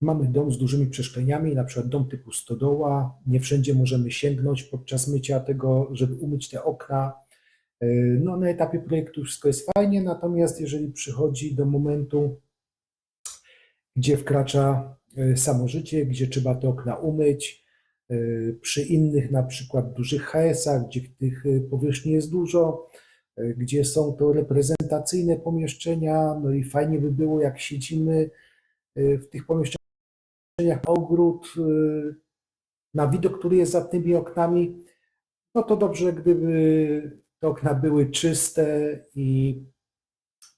mamy dom z dużymi przeszkleniami, na przykład dom typu stodoła, nie wszędzie możemy sięgnąć podczas mycia tego, żeby umyć te okna. Yy, No, na etapie projektu wszystko jest fajnie, natomiast jeżeli przychodzi do momentu, gdzie wkracza yy, samo życie, gdzie trzeba te okna umyć, yy, przy innych na przykład dużych HS-ach, gdzie tych powierzchni jest dużo, gdzie są to reprezentacyjne pomieszczenia, no i fajnie by było, jak siedzimy w tych pomieszczeniach, ogród, yy, na widok, który jest za tymi oknami, no to dobrze, gdyby te okna były czyste i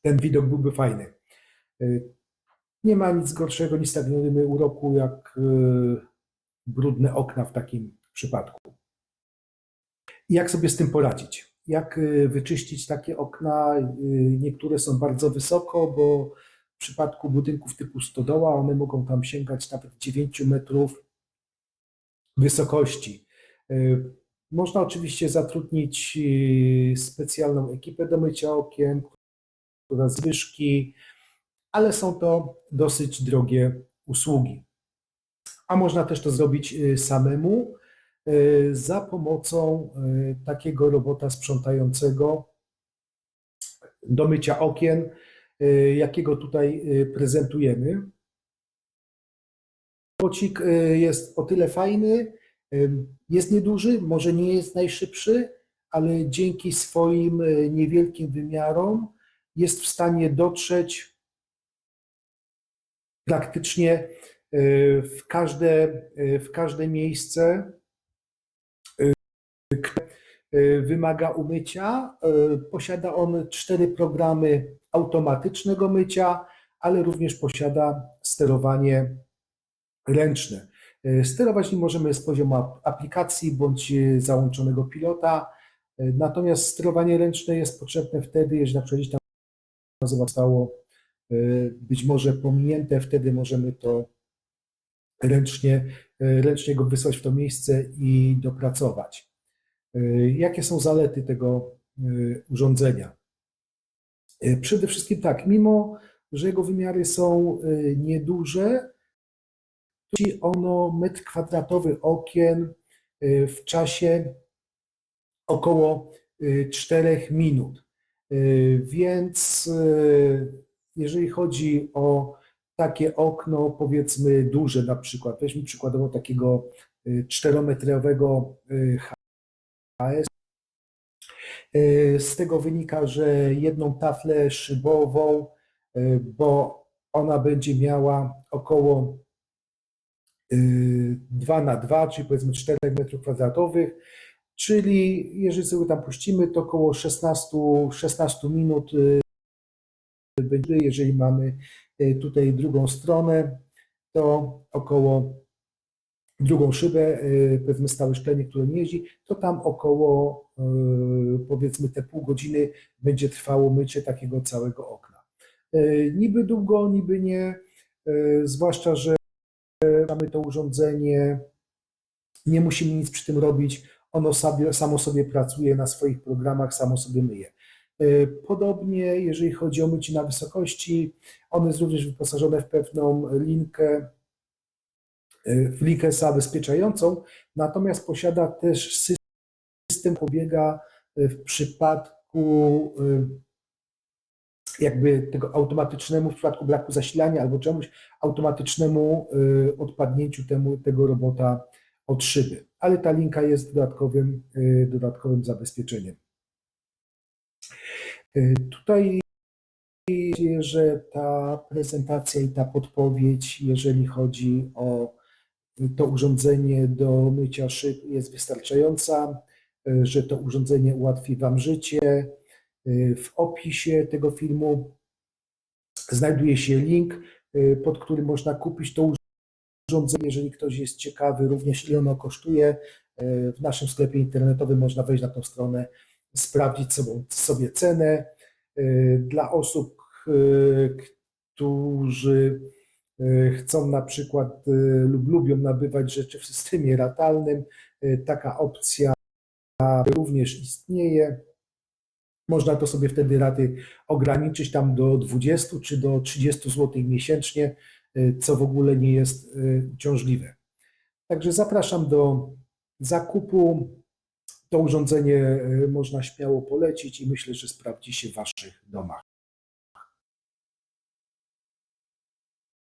ten widok byłby fajny. Yy, Nie ma nic gorszego, nic tak uroku, jak yy, brudne okna w takim przypadku. Jak sobie z tym poradzić? Jak wyczyścić takie okna? Niektóre są bardzo wysoko, bo w przypadku budynków typu stodoła one mogą tam sięgać nawet 9 metrów wysokości. Yy, Można oczywiście zatrudnić yy, specjalną ekipę do mycia okien, która zwyżki, ale są to dosyć drogie usługi. A można też to zrobić y, samemu za pomocą takiego robota sprzątającego do mycia okien, jakiego tutaj y, prezentujemy. Robocik y, jest o tyle fajny, y, jest nieduży, może nie jest najszybszy, ale dzięki swoim y, niewielkim wymiarom jest w stanie dotrzeć praktycznie y, w każde, y, w każde miejsce, y, które y, wymaga umycia. Y, Posiada on cztery programy automatycznego mycia, ale również posiada sterowanie ręczne. Y, Sterować nim możemy z poziomu ap- aplikacji bądź załączonego pilota. Natomiast sterowanie ręczne jest potrzebne wtedy, jeżeli na przykład tam zostało być może pominięte, wtedy możemy to ręcznie, ręcznie go wysłać w to miejsce i dopracować. Y, Jakie są zalety tego y, urządzenia? Y, Przede wszystkim tak, mimo że jego wymiary są nieduże, Mieści ono metr kwadratowy okien w czasie około 4 minut. Więc jeżeli chodzi o takie okno, powiedzmy duże na przykład, weźmy przykładowo takiego 4-metrowego HS. Y, Z tego wynika, że jedną taflę szybową, y, bo ona będzie miała około 2 na 2, czyli powiedzmy 4 m2, czyli jeżeli sobie tam puścimy, to około 16, 16 minut będzie, jeżeli mamy tutaj drugą stronę, to około drugą szybę, y, powiedzmy stałe szklenie, które nie jeździ, to tam około y, powiedzmy te pół godziny będzie trwało mycie takiego całego okna. Y, Niby długo, niby nie, zwłaszcza, że mamy to urządzenie, nie musimy nic przy tym robić, ono sobie, samo sobie pracuje na swoich programach, samo sobie myje. Podobnie, jeżeli chodzi o mycie na wysokości, ono jest również wyposażone w pewną linkę, y, w linkę zabezpieczającą, natomiast posiada też system, pobiega y, w przypadku y, jakby tego automatycznemu, w przypadku braku zasilania albo czemuś, automatycznemu y, odpadnięciu temu, tego robota od szyby. Ale ta linka jest dodatkowym, y, dodatkowym zabezpieczeniem. Y, Tutaj że ta prezentacja i ta podpowiedź, jeżeli chodzi o to urządzenie do mycia szyb, jest wystarczająca, y, że to urządzenie ułatwi Wam życie. Y, W opisie tego filmu znajduje się link, y, pod którym można kupić to urządzenie, jeżeli ktoś jest ciekawy, również ile ono kosztuje. W naszym sklepie internetowym można wejść na tą stronę, sprawdzić sobie, cenę. Dla osób, którzy chcą na przykład y, lub lubią nabywać rzeczy w systemie ratalnym, y, taka opcja również istnieje. Można to sobie wtedy raty ograniczyć tam do 20 czy do 30 zł miesięcznie. y, co w ogóle nie jest y, uciążliwe. Także zapraszam do zakupu. To urządzenie y, można śmiało polecić i myślę, że sprawdzi się w Waszych domach.